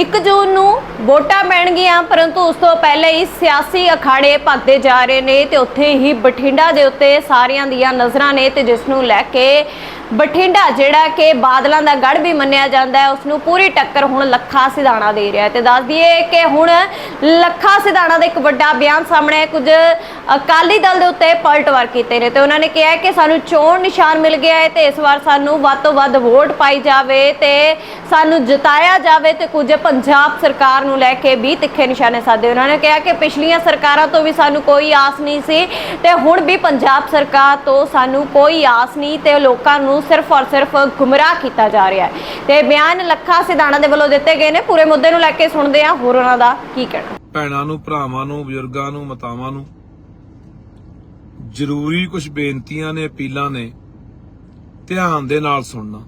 1 ਜੂਨ ਨੂੰ ਵੋਟਾਂ ਪੈਣਗੀਆਂ, ਪਰੰਤੂ ਉਸ ਤੋਂ ਪਹਿਲਾਂ ਹੀ ਸਿਆਸੀ ਅਖਾੜੇ ਭਗਦੇ ਜਾ ਰਹੇ ਨੇ ਤੇ ਉੱਥੇ ਹੀ ਬਠਿੰਡਾ ਦੇ ਉੱਤੇ ਸਾਰਿਆਂ ਦੀਆਂ ਨਜ਼ਰਾਂ ਨੇ ਤੇ ਜਿਸ ਨੂੰ ਲੈ ਕੇ ਬਠਿੰਡਾ ਜਿਹੜਾ ਕਿ ਬਾਦਲਾਂ ਦਾ ਗੜ ਵੀ ਮੰਨਿਆ ਜਾਂਦਾ ਹੈ ਉਸ ਨੂੰ ਪੂਰੀ ਟੱਕਰ ਹੁਣ ਲੱਖਾ ਸਿਧਾਣਾ ਦੇ ਰਿਹਾ ਹੈ। ਤੇ ਦੱਸ ਦਈਏ ਕਿ ਹੁਣ ਲੱਖਾ ਸਿਧਾਣਾ ਦਾ ਇੱਕ ਵੱਡਾ ਬਿਆਨ ਸਾਹਮਣੇ ਹੈ ਕੁਝ ਅਕਾਲੀ ਦਲ ਦੇ ਉੱਤੇ ਪਲਟਵਾਰ ਕੀਤੇ ਨੇ। ਤੇ ਉਹਨਾਂ ਨੇ ਕਿਹਾ ਕਿ ਸਾਨੂੰ ਚੋਣ ਨਿਸ਼ਾਨ ਮਿਲ ਗਿਆ ਹੈ ਤੇ ਇਸ ਵਾਰ ਸਾਨੂੰ ਵੱਧ ਤੋਂ ਵੱਧ ਵੋਟ ਪਾਈ ਜਾਵੇ ਤੇ ਸਾਨੂੰ ਜਿਤਾਇਆ ਜਾਵੇ ਤੇ ਕੁਝ ਪੰਜਾਬ ਸਰਕਾਰ ਨੂੰ ਲੈ ਕੇ ਵੀ ਤਿੱਖੇ ਨਿਸ਼ਾਨੇ ਸਾਧੇ। ਉਹਨਾਂ ਨੇ ਕਿਹਾ ਕਿ ਪਿਛਲੀਆਂ ਸਰਕਾਰਾਂ ਤੋਂ ਵੀ ਸਾਨੂੰ ਕੋਈ ਆਸ ਨਹੀਂ ਸੀ ਤੇ ਹੁਣ ਵੀ ਪੰਜਾਬ ਸਰਕਾਰ ਤੋਂ ਸਾਨੂੰ ਕੋਈ ਆਸ ਨਹੀਂ ਤੇ ਲੋਕਾਂ ਨੂੰ ਸਿਰਫ ਔਰ ਸਿਰਫ ਗੁੰਮਰਾਹ ਕੀਤਾ ਜਾ ਰਿਹਾ ਹੈ। ਤੇ ਬਿਆਨ ਲੱਖਾ ਸਿਧਾਣਾ ਦੇ ਵੱਲੋਂ ਦਿੱਤੇ ਗਏ ਨੇ। ਪੂਰੇ ਮੁੱਦੇ ਨੂੰ ਲੈ ਕੇ ਸੁਣਦੇ ਹਾਂ ਹੋਰ ਉਹਨਾਂ ਦਾ ਕੀ ਕਹਿਣਾ। ਭੈਣਾਂ ਨੂੰ, ਭਰਾਵਾਂ ਨੂੰ, ਬਜ਼ੁਰਗਾਂ ਨੂੰ, ਮਾਤਾਵਾਂ ਨੂੰ ਜ਼ਰੂਰੀ ਕੁਝ ਬੇਨਤੀਆਂ ਨੇ, ਅਪੀਲਾਂ ਨੇ। ਧਿਆਨ ਦੇ ਨਾਲ ਸੁਣਨਾ।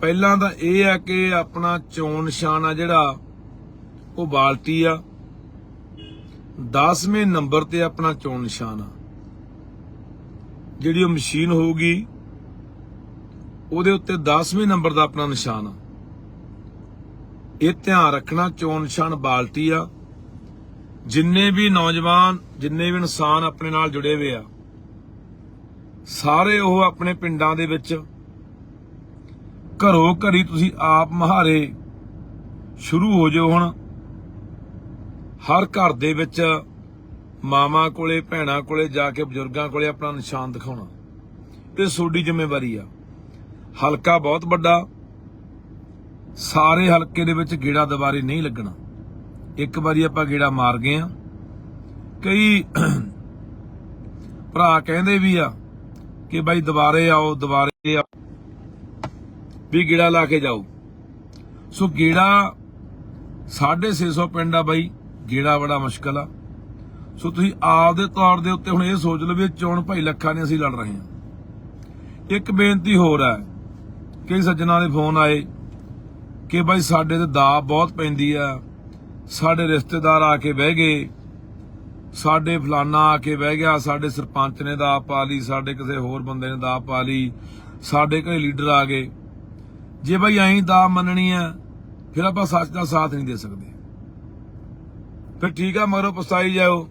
ਪਹਿਲਾਂ ਤਾਂ ਇਹ ਆ ਕਿ ਆਪਣਾ ਚੋਣ ਨਿਸ਼ਾਨ ਆ ਜਿਹੜਾ, ਉਹ ਬਾਲਟੀ ਆ। 10ਵੇਂ ਨੰਬਰ ਤੇ ਆਪਣਾ ਚੋਣ ਨਿਸ਼ਾਨ ਆ। ਜਿਹੜੀ ਉਹ ਮਸ਼ੀਨ ਹੋਊਗੀ ਉਹਦੇ ਉੱਤੇ 10ਵੇਂ ਨੰਬਰ ਦਾ ਆਪਣਾ ਨਿਸ਼ਾਨ ਆ। ਇਹ ਧਿਆਨ ਰੱਖਣਾ ਚੋਣ ਨਿਸ਼ਾਨ ਬਾਲਟੀ ਆ। ਜਿੰਨੇ ਵੀ ਨੌਜਵਾਨ, ਜਿੰਨੇ ਵੀ ਇਨਸਾਨ ਆਪਣੇ ਨਾਲ ਜੁੜੇ ਹੋਏ ਆ, ਸਾਰੇ ਉਹ ਆਪਣੇ ਪਿੰਡਾਂ ਦੇ ਵਿੱਚ ਘਰੋਂ ਘਰੀ ਤੁਸੀਂ ਆਪ ਮਹਾਰੇ ਸ਼ੁਰੂ ਹੋ ਜਾਓ ਹੁਣ। ਹਰ ਘਰ ਦੇ ਵਿੱਚ ਮਾਮਾ ਕੋਲੇ, ਭੈਣਾਂ ਕੋਲੇ ਜਾ ਕੇ ਬਜ਼ੁਰਗਾਂ ਕੋਲੇ ਆਪਣਾ ਨਿਸ਼ਾਨ ਦਿਖਾਉਣਾ। ਇਹ ਤੁਹਾਡੀ ਜ਼ਿੰਮੇਵਾਰੀ ਆ। ਹਲਕਾ ਬਹੁਤ ਵੱਡਾ, ਸਾਰੇ ਹਲਕੇ ਦੇ ਵਿੱਚ ਗੇੜਾ ਦੁਬਾਰੇ ਨਹੀਂ ਲੱਗਣਾ। ਇੱਕ ਵਾਰੀ ਆਪਾਂ ਗੇੜਾ ਮਾਰ ਗਏ ਆ ਕਈ ਭਰਾ ਕਹਿੰਦੇ ਵੀ ਆ ਕਿ ਬਾਈ ਦੁਬਾਰੇ ਆਓ ਦੁਬਾਰੇ ਆਓ, ਵੀ ਗੇੜਾ ਲਾ ਕੇ ਜਾਓ। ਸੋ ਗੇੜਾ 650 ਪਿੰਡ ਆ ਬਾਈ, ਗੇੜਾ ਬੜਾ ਮੁਸ਼ਕਲ ਆ। ਸੋ ਤੁਸੀਂ ਆਪ ਦੇ ਤੌਰ ਦੇ ਉੱਤੇ ਹੁਣ ਇਹ ਸੋਚ ਲਓ ਵੀ ਚੋਣ ਭਾਈ ਲੱਖਾਂ ਨੇ ਅਸੀਂ ਲੜ ਰਹੇ ਹਾਂ। ਇੱਕ ਬੇਨਤੀ ਹੋਰ ਹੈ ਕਈ ਸੱਜਣਾ ਦੇ ਫੋਨ ਆਏ ਕਿ ਭਾਈ ਸਾਡੇ ਤੇ ਦਾ ਬਹੁਤ ਪੈਂਦੀ ਆ। ਸਾਡੇ ਰਿਸ਼ਤੇਦਾਰ ਆ ਕੇ ਬਹਿ ਗਏ। ਸਾਡੇ ਫਲਾਨਾ ਆ ਕੇ ਬਹਿ ਗਿਆ। ਸਾਡੇ ਸਰਪੰਚ ਨੇ ਦਾ ਪਾ ਲਈ। ਸਾਡੇ ਕਿਸੇ ਹੋਰ ਬੰਦੇ ਨੇ ਦਾ ਪਾ ਲਈ। ਸਾਡੇ ਘਰੇ ਲੀਡਰ ਆ ਗਏ। ਜੇ ਭਾਈ ਐਂ ਦਾ ਮੰਨਣੀ ਆ, ਫਿਰ ਆਪਾਂ ਸੱਚ ਦਾ ਸਾਥ ਨਹੀਂ ਦੇ ਸਕਦੇ। ਫਿਰ ਠੀਕ ਆ, ਮਗਰੋਂ ਪਸਾਈ ਜਾਓ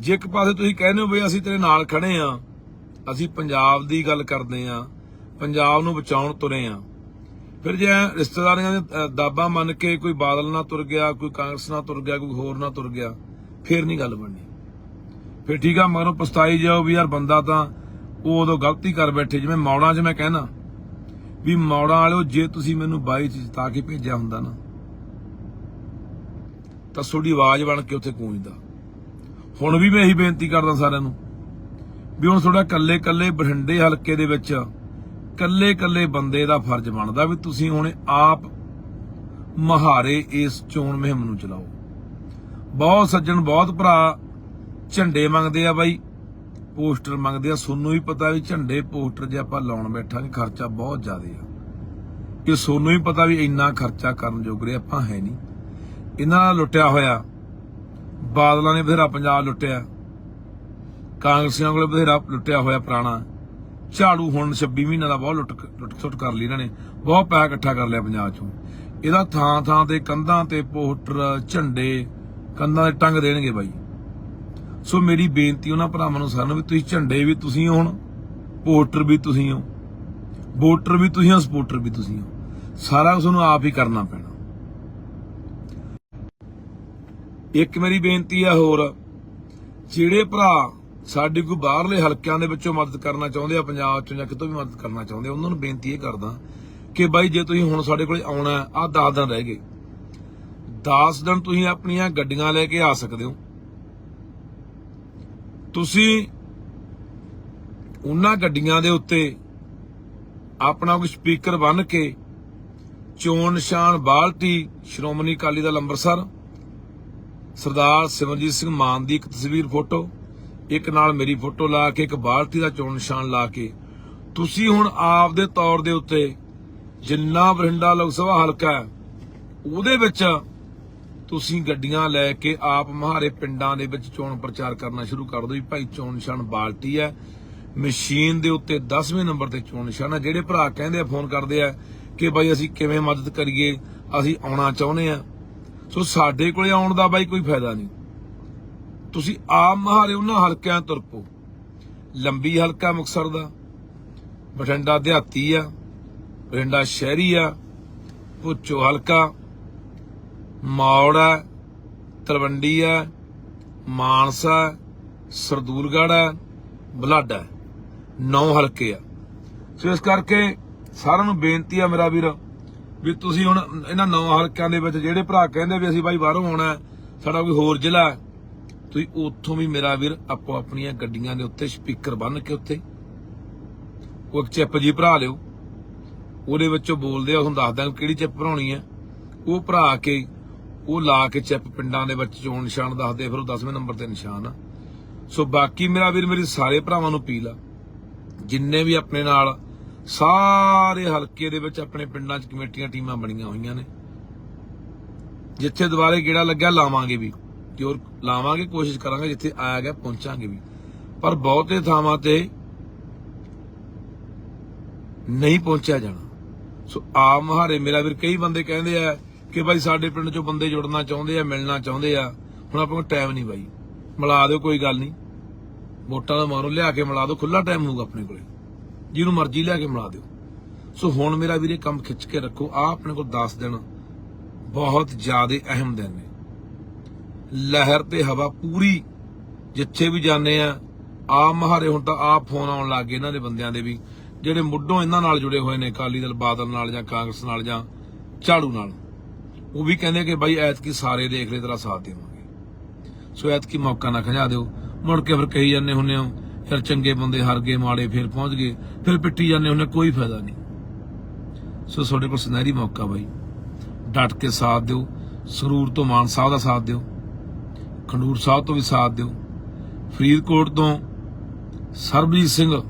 ਜੇ ਇੱਕ ਪਾਸੇ ਤੁਸੀਂ ਕਹਿੰਦੇ ਹੋ ਵੀ ਅਸੀਂ ਤੇਰੇ ਨਾਲ ਖੜੇ ਆ ਅਸੀਂ ਪੰਜਾਬ ਦੀ ਗੱਲ ਕਰਦੇ ਆ ਪੰਜਾਬ ਨੂੰ ਬਚਾਉਣ ਤੁਰੇ ਆ ਫਿਰ ਜੇ ਰਿਸ਼ਤੇਦਾਰੀਆਂ ਦੇ ਦਾਬਾ ਮੰਨ ਕੇ ਕੋਈ ਬਾਦਲ ਨਾਲ ਤੁਰ ਗਿਆ, ਕੋਈ ਕਾਂਗਰਸ ਨਾਲ ਤੁਰ ਗਿਆ, ਕੋਈ ਹੋਰ ਨਾਲ ਤੁਰ ਗਿਆ, ਫਿਰ ਨਹੀਂ ਗੱਲ ਬਣਨੀ। ਫਿਰ ਠੀਕ ਆ, ਮਗਰੋਂ ਪਛਤਾਈ ਜਾਓ ਵੀ ਯਾਰ ਬੰਦਾ ਤਾਂ ਉਹ ਉਦੋਂ ਗਲਤੀ ਕਰ ਬੈਠੇ, ਜਿਵੇਂ ਮੌੜਾਂ 'ਚ ਮੈਂ ਕਹਿਣਾ, ਵੀ ਮੌੜਾਂ ਵਾਲਿਓ ਜੇ ਤੁਸੀਂ ਮੈਨੂੰ ਬਾਈ ਚ ਜਿਤਾ ਕੇ ਭੇਜਿਆ ਹੁੰਦਾ ਨਾ, ਤਾਂ ਤੁਹਾਡੀ ਆਵਾਜ਼ ਬਣ ਕੇ ਉੱਥੇ ਗੂੰਜਦਾ। ਹੁਣ ਵੀ ਮੈਂ ਇਹੀ ਬੇਨਤੀ ਕਰਦਾ ਸਾਰਿਆਂ ਨੂੰ ਵੀ ਹੁਣ ਤੁਹਾਡਾ ਕੱਲੇ ਕੱਲੇ ਬਠਿੰਡੇ ਹਲਕੇ ਦੇ ਵਿੱਚ ਕੱਲੇ ਕੱਲੇ ਬੰਦੇ ਦਾ ਫਰਜ਼ ਬਣਦਾ ਵੀ ਤੁਸੀਂ ਹੁਣ ਆਪ ਮਹਾਰੇ ਇਸ ਚੋਣ ਮੁਹਿੰਮ ਨੂੰ ਚਲਾਓ। ਬਹੁਤ ਸੱਜਣ, ਬਹੁਤ ਭਰਾ ਝੰਡੇ ਮੰਗਦੇ ਆ ਬਾਈ, ਪੋਸਟਰ ਮੰਗਦੇ ਆ। ਸੋਨੂੰ ਵੀ ਪਤਾ ਵੀ ਝੰਡੇ ਪੋਸਟਰ ਜੇ ਆਪਾਂ ਲਾਉਣ ਬੈਠਾਂਗੇ, ਖਰਚਾ ਬਹੁਤ ਜ਼ਿਆਦਾ ਆ। ਕਿ ਸੋਨੂੰ ਵੀ ਪਤਾ ਵੀ ਇੰਨਾ ਖਰਚਾ ਕਰਨ ਜੋਗਰੇ ਆਪਾਂ ਹੈ ਨਹੀਂ। ਇਹਨਾਂ ਨਾਲ ਲੁੱਟਿਆ ਹੋਇਆ, ਬਾਦਲਾਂ ਨੇ ਬਥੇਰਾ ਪੰਜਾਬ ਲੁੱਟਿਆ। ਕਾਂਗਰਸੀਆਂ ਕੋਲ ਬਥੇਰਾ ਲੁੱਟਿਆ ਹੋਇਆ ਪੁਰਾਣਾ। ਝਾੜੂ ਹੁਣ 26 ਮਹੀਨਿਆਂ ਦਾ ਬਹੁਤ ਲੁੱਟ ਲੁੱਟ ਸੁੱਟ ਕਰ ਲਈ ਇਹਨਾਂ ਨੇ। ਬਹੁਤ ਪੈਸਾ ਇਕੱਠਾ ਕਰ ਲਿਆ ਪੰਜਾਬ ਚੋਂ। ਇਹਦਾ ਥਾਂ ਥਾਂ ਤੇ ਕੰਧਾਂ ਤੇ ਪੋਸਟਰ ਝੰਡੇ, ਕੰਧਾਂ ਤੇ ਟੰਗ ਦੇਣਗੇ ਬਾਈ। ਸੋ ਮੇਰੀ ਬੇਨਤੀ ਉਹਨਾਂ ਭਰਾਵਾਂ ਨੂੰ ਸਾਰਿਆਂ ਨੂੰ ਵੀ ਤੁਸੀਂ ਝੰਡੇ ਵੀ ਤੁਸੀਂ ਹੋਣ ਹੁਣ ਪੋਸਟਰ ਵੀ ਤੁਸੀਂ ਹੋ। ਵੋਟਰ ਵੀ ਤੁਸੀਂ ਹੋ ਸਪੋਰਟਰ ਵੀ ਤੁਸੀਂ ਹੋ। ਸਾਰਾ ਕੁਝ ਤੁਹਾਨੂੰ ਆਪ ਹੀ ਕਰਨਾ ਪੈਣਾ। ਇੱਕ ਮੇਰੀ ਬੇਨਤੀ ਹੈ ਹੋਰ, ਜਿਹੜੇ ਭਰਾ ਸਾਡੀ ਕੋਈ ਬਾਹਰਲੇ ਹਲਕਿਆਂ ਦੇ ਵਿੱਚੋਂ ਮਦਦ ਕਰਨਾ ਚਾਹੁੰਦੇ ਆ, ਪੰਜਾਬ ਚੋਂ ਜਾਂ ਕਿਤੋਂ ਵੀ ਮਦਦ ਕਰਨਾ ਚਾਹੁੰਦੇ ਆ, ਉਹਨਾਂ ਨੂੰ ਬੇਨਤੀ ਇਹ ਕਰਦਾ ਕਿ ਬਾਈ ਜੇ ਤੁਸੀਂ ਹੁਣ ਸਾਡੇ ਕੋਲੇ ਆਉਣਾ ਆ 10 ਦਿਨ ਰਹਿ ਗਏ। 10 ਦਿਨ ਤੁਸੀਂ ਆਪਣੀਆਂ ਗੱਡੀਆਂ ਲੈ ਕੇ ਆ ਸਕਦੇ ਹੋ। ਤੁਸੀਂ ਉਹਨਾਂ ਗੱਡੀਆਂ ਦੇ ਉੱਤੇ ਆਪਣਾ ਕੋਈ ਸਪੀਕਰ ਬੰਨ ਕੇ ਚੋਣ ਨਿਸ਼ਾਨ ਬਾਲਟੀ, ਸ਼੍ਰੋਮਣੀ ਅਕਾਲੀ ਦਲ ਅੰਮ੍ਰਿਤਸਰ, ਸਰਦਾਰ ਸਿਮਰਜੀਤ ਸਿੰਘ ਮਾਨ ਦੀ ਇੱਕ ਤਸਵੀਰ ਫੋਟੋ ਇੱਕ ਨਾਲ ਮੇਰੀ ਫੋਟੋ ਲਾ ਕੇ, ਇੱਕ ਬਾਲਟੀ ਦਾ ਚੋਣ ਨਿਸ਼ਾਨ ਲਾ ਕੇ। ਤੁਸੀਂ ਹੁਣ ਆਪ ਦੇ ਤੌਰ ਦੇ ਉੱਤੇ ਜਿੰਨਾ ਬਰਿੰਡਾ ਲੋਕ ਸਭਾ ਹਲਕਾ ਹੈ, ਉਹਦੇ ਵਿੱਚ ਤੁਸੀਂ ਗੱਡੀਆਂ ਲੈ ਕੇ ਆਪ ਮਹਾਰੇ ਪਿੰਡਾਂ ਦੇ ਵਿੱਚ ਚੋਣ ਪ੍ਰਚਾਰ ਕਰਨਾ ਸ਼ੁਰੂ ਕਰ ਦੋ ਵੀ ਭਾਈ ਚੋਣ ਨਿਸ਼ਾਨ ਬਾਲਟੀ ਹੈ। ਮਸ਼ੀਨ ਦੇ ਉੱਤੇ 10ਵੇਂ ਨੰਬਰ ਤੇ ਚੋਣ ਨਿਸ਼ਾਨ ਹੈ। ਜਿਹੜੇ ਭਰਾ ਕਹਿੰਦੇ ਆ, ਫੋਨ ਕਰਦੇ ਆ ਕਿ ਬਾਈ ਅਸੀਂ ਕਿਵੇਂ ਮਦਦ ਕਰੀਏ, ਅਸੀਂ ਆਉਣਾ ਚਾਹੁੰਦੇ ਆ। ਸੋ ਸਾਡੇ ਕੋਲੇ ਆਉਣ ਦਾ ਬਾਈ ਕੋਈ ਫਾਇਦਾ ਨਹੀਂ। ਤੁਸੀਂ ਆਮ ਮਹਾਰੇ ਉਹਨਾਂ ਹਲਕਿਆਂ ਤੁਰ ਪਓ ਲੰਬੀ ਹਲਕਾ ਮੁਕਸਰ ਦਾ, ਬਠਿੰਡਾ ਦਿਹਾਤੀ ਆ, ਬਠਿੰਡਾ ਸ਼ਹਿਰੀ ਆ ਭੁੱਚੋ ਹਲਕਾ, ਮੌੜ ਆ, ਤਲਵੰਡੀ ਆ, ਮਾਨਸਾ ਸਰਦੂਲਗੜ੍ਹ ਆ, ਬਲਾਡਾ ਹੈ। ਨੌ ਹਲਕੇ ਆ ਸੋ ਇਸ ਕਰਕੇ ਸਾਰਿਆਂ ਨੂੰ ਬੇਨਤੀ ਆ ਮੇਰਾ ਵੀਰ, ਵੀ ਤੁਸੀਂ ਹੁਣ ਇਹਨਾਂ ਨੌ ਹਲਕਿਆਂ ਦੇ ਵਿੱਚ ਜਿਹੜੇ ਭਰਾ ਕਹਿੰਦੇ ਵੀ ਅਸੀਂ ਬਾਈ ਬਾਹਰੋਂ ਆਉਣਾ, ਸਾਡਾ ਕੋਈ ਹੋਰ ਜ਼ਿਲ੍ਹਾ ਤੁਸੀਂ ਉੱਥੋਂ ਵੀ ਮੇਰਾ ਵੀਰ ਆਪੋ ਆਪਣੀਆਂ ਗੱਡੀਆਂ ਦੇ ਉੱਤੇ ਸਪੀਕਰ ਬੰਨ ਕੇ ਉੱਤੇ ਉਹ ਇੱਕ ਚਿੱਪ ਜੀ ਭਰਾ ਲਿਓ। ਉਹਦੇ ਵਿੱਚੋਂ ਬੋਲਦੇ ਆ ਤੁਹਾਨੂੰ ਦੱਸਦਾ ਕਿਹੜੀ ਚਿੱਪ ਭਰਾਉਣੀ ਹੈ ਉਹ ਭਰਾ ਕੇ, ਉਹ ਲਾ ਕੇ ਚਿੱਪ ਪਿੰਡਾਂ ਦੇ ਵਿੱਚ ਚੋਣ ਨਿਸ਼ਾਨ ਦੱਸਦੇ ਫਿਰ ਉਹ 10ਵੇਂ ਨੰਬਰ ਤੇ ਨਿਸ਼ਾਨ ਆ। ਸੋ ਬਾਕੀ ਮੇਰਾ ਵੀਰ, ਮੇਰੀ ਸਾਰੇ ਭਰਾਵਾਂ ਨੂੰ ਅਪੀਲ ਆ, ਜਿੰਨੇ ਵੀ ਆਪਣੇ ਨਾਲ ਸਾਰੇ ਹਲਕੇ ਦੇ ਵਿੱਚ ਆਪਣੇ ਪਿੰਡਾਂ 'ਚ ਕਮੇਟੀਆਂ, ਟੀਮਾਂ ਬਣੀਆਂ ਹੋਈਆਂ ਨੇ। ਜਿੱਥੇ ਦੁਬਾਰੇ ਗੇੜਾ ਲੱਗਿਆ, ਲਾਵਾਂਗੇ ਵੀ। ਜੋਰ ਲਾਵਾਂਗੇ, ਕੋਸ਼ਿਸ਼ ਕਰਾਂਗੇ ਜਿੱਥੇ ਆਇਆ ਗਿਆ ਪਹੁੰਚਾਂਗੇ ਵੀ। ਪਰ ਬਹੁਤੇ ਥਾਵਾਂ ਤੇ ਨਹੀਂ ਪਹੁੰਚਿਆ ਜਾਣਾ। ਸੋ ਆ ਮਹਾਰੇ, ਮੇਰਾ ਵੀਰ, ਕਈ ਬੰਦੇ ਕਹਿੰਦੇ ਆ ਕਿ ਭਾਈ ਸਾਡੇ ਪਿੰਡ 'ਚੋਂ ਬੰਦੇ ਜੁੜਨਾ ਚਾਹੁੰਦੇ ਆ, ਮਿਲਣਾ ਚਾਹੁੰਦੇ ਆ। ਹੁਣ ਆਪਾਂ ਕੋਲ ਟਾਈਮ ਨਹੀਂ ਬਾਈ। ਮਿਲਾ ਦਿਓ, ਕੋਈ ਗੱਲ ਨਹੀਂ। ਵੋਟਾਂ ਦਾ ਮਾਰੋ, ਲਿਆ ਕੇ ਮਿਲਾ ਦਿਓ ਖੁੱਲਾ ਟਾਈਮ ਹੋਊਗਾ ਆਪਣੇ ਕੋਲੇ। ਜਿਹਨੂੰ ਮਰਜ਼ੀ ਲਿਆ ਕੇ ਮਿਲਾ ਦਿਓ। ਸੋ ਹੁਣ ਮੇਰਾ ਵੀਰੇ ਕੰਮ ਖਿੱਚ ਕੇ ਰੱਖੋ। ਆ ਆਪਣੇ ਕੋਲ 10 ਦਿਨ ਬਹੁਤ ਜ਼ਿਆਦਾ ਅਹਿਮ ਦਿਨ ਨੇ। ਲਹਿਰ ਤੇ ਹਵਾ ਪੂਰੀ ਜਿੱਥੇ ਵੀ ਜਾਂਦੇ ਆ ਆ ਮਹਾਰੇ ਹੁਣ ਤਾਂ ਆ ਫੋਨ ਆਉਣ ਲੱਗ ਗਏ ਇਹਨਾਂ ਦੇ ਬੰਦਿਆਂ ਦੇ ਵੀ, ਜਿਹੜੇ ਮੁੱਢੋਂ ਇਹਨਾਂ ਨਾਲ ਜੁੜੇ ਹੋਏ ਨੇ, ਅਕਾਲੀ ਦਲ, ਬਾਦਲ ਨਾਲ ਜਾਂ ਕਾਂਗਰਸ ਨਾਲ ਜਾਂ ਝਾੜੂ ਨਾਲ। ਉਹ ਵੀ ਕਹਿੰਦੇ ਕਿ ਬਾਈ ਐਤਕੀ ਸਾਰੇ ਦੇਖ ਲੈ ਤੇਰਾ ਸਾਥ ਦੇਵਾਂਗੇ। ਸੋ ਐਤਕੀ ਮੌਕਾ ਨਾ ਖਜਾ ਦਿਓ। ਮੁੜ ਕੇ ਫਿਰ ਕਹੀ ਜਾਂਦੇ ਹੁੰਨੇ ਹੋ ਫਿਰ ਚੰਗੇ ਬੰਦੇ ਹਾਰ ਗਏ, ਮਾੜੇ ਫਿਰ ਪਹੁੰਚ ਗਏ, ਫਿਰ ਪਿੱਟੀ ਜਾਂਦੇ ਹੁੰਨੇ ਕੋਈ ਫਾਇਦਾ ਨਹੀਂ। ਸੋ ਤੁਹਾਡੇ ਕੋਲ ਸੁਨਹਿਰੀ ਮੌਕਾ ਬਾਈ। ਡਟ ਕੇ ਸਾਥ ਦਿਓ। ਸਰੂਰ ਤੋਂ ਮਾਨ ਸਾਹਿਬ ਦਾ ਸਾਥ ਦਿਓ। ਖੰਡੂਰ ਸਾਹਿਬ ਤੋਂ ਵੀ ਸਾਥ ਦਿਓ। ਫਰੀਦਕੋਟ ਤੋਂ ਸਰਬਜੀਤ ਸਿੰਘ,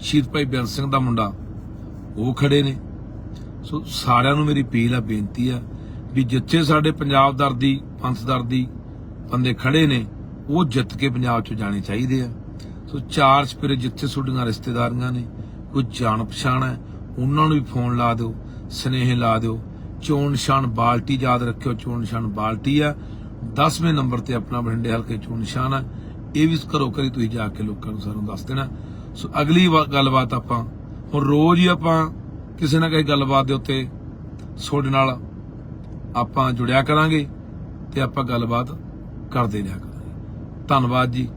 ਸ਼ਹੀਦ ਭਾਈ ਬੇਅੰਤ ਸਿੰਘ ਦਾ ਮੁੰਡਾ, ਉਹ ਖੜੇ ਨੇ। ਸੋ ਸਾਰਿਆਂ ਨੂੰ ਮੇਰੀ ਅਪੀਲ ਆ, ਬੇਨਤੀ ਆ, ਵੀ ਜਿੱਥੇ ਸਾਡੇ ਪੰਜਾਬ ਦਰਦੀ, ਪੰਥ ਦਰਦੀ ਬੰਦੇ ਖੜੇ ਨੇ, ਉਹ ਜਿੱਤ ਕੇ ਪੰਜਾਬ ਚ ਜਾਣੇ ਚਾਹੀਦੇ ਆ। ਸੋ ਚਾਰ ਸਪਿਰੇ ਜਿੱਥੇ ਤੁਹਾਡੀਆਂ ਰਿਸ਼ਤੇਦਾਰੀਆਂ ਨੇ, ਕੋਈ ਜਾਣ ਪਛਾਣ ਹੈ, ਉਹਨਾਂ ਨੂੰ ਵੀ ਫੋਨ ਲਾ ਦਿਓ, ਸਨੇਹ ਲਾ ਦਿਓ। ਚੋਣ ਨਿਸ਼ਾਨ ਬਾਲਟੀ ਯਾਦ ਰੱਖਿਓ, ਚੋਣ ਨਿਸ਼ਾਨ ਬਾਲਟੀ ਆ। 10ਵੇਂ ਨੰਬਰ ਤੇ ਆਪਣਾ ਬਠਿੰਡੇ ਹਲਕੇ ਚੋਣ ਨਿਸ਼ਾਨ ਆ। ਇਹ ਵੀ ਕਰੋ ਕਰੀ ਤੁਸੀਂ ਜਾ ਕੇ ਲੋਕਾਂ ਨੂੰ ਸਾਨੂੰ ਦੱਸ ਦੇਣਾ। ਸੋ ਅਗਲੀ ਵਾ- ਗੱਲਬਾਤ ਆਪਾਂ, ਹੁਣ ਰੋਜ਼ ਹੀ ਆਪਾਂ ਕਿਸੇ ਨਾ ਕਿਸੇ ਗੱਲਬਾਤ ਦੇ ਉੱਤੇ ਤੁਹਾਡੇ ਨਾਲ ਆਪਾਂ ਜੁੜਿਆ ਕਰਾਂਗੇ ਤੇ ਆਪਾਂ ਗੱਲਬਾਤ ਕਰਦੇ ਰਿਹਾ ਕਰਾਂਗੇ। ਧੰਨਵਾਦ ਜੀ।